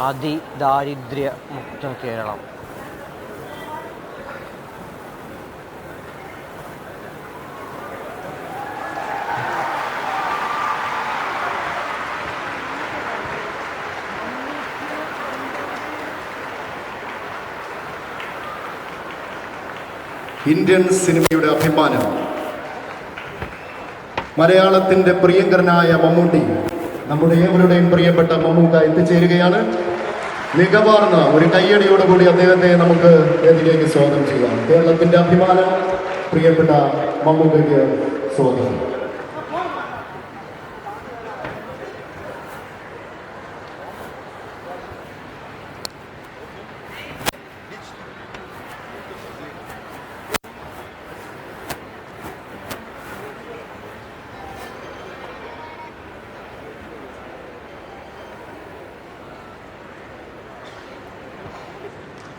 അതിദാരിദ്ര്യമുക്ത Keralam. Indian സിനിമയുടെ അഭിമാനം. മലയാളത്തിന്റെ പ്രിയങ്കരനായ മമ്മൂട്ടി നമ്മുടെ ഏവരുടെയും പ്രിയപ്പെട്ട മമ്മൂക്ക എത്തിച്ചേരുകയാണ്. മികവാർന്ന ഒരു കയ്യടിയോടുകൂടി അദ്ദേഹത്തെ നമുക്ക് വേദിയിലേക്ക് സ്വാഗതം ചെയ്യാം. കേരളത്തിന്റെ അഭിമാനം പ്രിയപ്പെട്ട മമ്മൂക്കയ്ക്ക് സ്വാഗതം.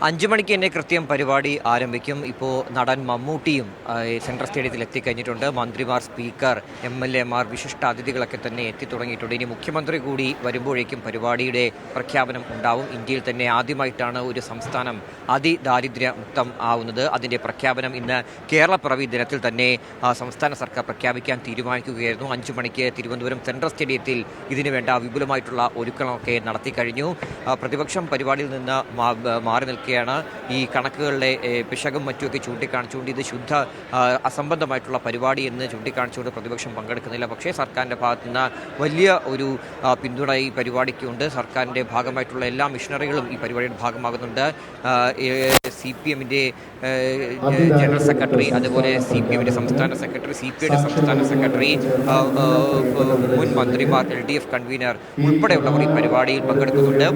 അഞ്ചു മണിക്ക് തന്നെ കൃത്യം പരിപാടി ആരംഭിക്കും. ഇപ്പോൾ നടൻ മമ്മൂട്ടിയും സെൻട്രൽ സ്റ്റേഡിയത്തിൽ എത്തിക്കഴിഞ്ഞിട്ടുണ്ട്. മന്ത്രിമാർ സ്പീക്കർ എം എൽ എമാർ വിശിഷ്ട അതിഥികളൊക്കെ തന്നെ എത്തി തുടങ്ങിയിട്ടുണ്ട് ഇനി മുഖ്യമന്ത്രി കൂടി വരുമ്പോഴേക്കും പരിപാടിയുടെ പ്രഖ്യാപനം ഉണ്ടാവും. ഇന്ത്യയിൽ തന്നെ ആദ്യമായിട്ടാണ് ഒരു സംസ്ഥാനം അതിദാരിദ്ര്യ മുക്തം ആവുന്നത്. അതിന്റെ പ്രഖ്യാപനം ഇന്ന് കേരളപ്പിറവി ദിനത്തിൽ തന്നെ സംസ്ഥാന സർക്കാർ പ്രഖ്യാപിക്കാൻ തീരുമാനിക്കുകയായിരുന്നു. അഞ്ചു മണിക്ക് തിരുവനന്തപുരം സെൻട്രൽ സ്റ്റേഡിയത്തിൽ ഇതിനു വേണ്ട വിപുലമായിട്ടുള്ള ഒരുക്കങ്ങളൊക്കെ നടത്തി കഴിഞ്ഞു പ്രതിപക്ഷം പരിപാടിയിൽ നിന്ന് മാറി ബ- നിൽക്കുകയാണ് ഈ കണക്കുകളിലെ പിശകും മറ്റുമൊക്കെ ചൂണ്ടിക്കാണിച്ചുകൊണ്ട് ഇത് ശുദ്ധ അസംബന്ധമായിട്ടുള്ള പരിപാടി എന്ന് ചൂണ്ടിക്കാണിച്ചുകൊണ്ട് പ്രതിപക്ഷം പങ്കെടുക്കുന്നില്ല. പക്ഷേ സർക്കാരിന്റെ ഭാഗത്തു നിന്ന് വലിയ ഒരു പിന്തുണ ഈ പരിപാടിക്കുണ്ട്. സർക്കാരിന്റെ ഭാഗമായിട്ടുള്ള എല്ലാ മിഷണറികളും ഈ പരിപാടിയുടെ ഭാഗമാകുന്നുണ്ട്. സി പി എമ്മിന്റെ ജനറൽ സെക്രട്ടറി അതുപോലെ സി പി എമ്മിന്റെ സംസ്ഥാന സെക്രട്ടറി സി പി ഐയുടെ സംസ്ഥാന സെക്രട്ടറി മുൻ മന്ത്രിമാർ എൽ ഡി എഫ് കൺവീനർ ഉൾപ്പെടെയുള്ളവർ ഈ പരിപാടിയിൽ പങ്കെടുക്കുന്നുണ്ട്.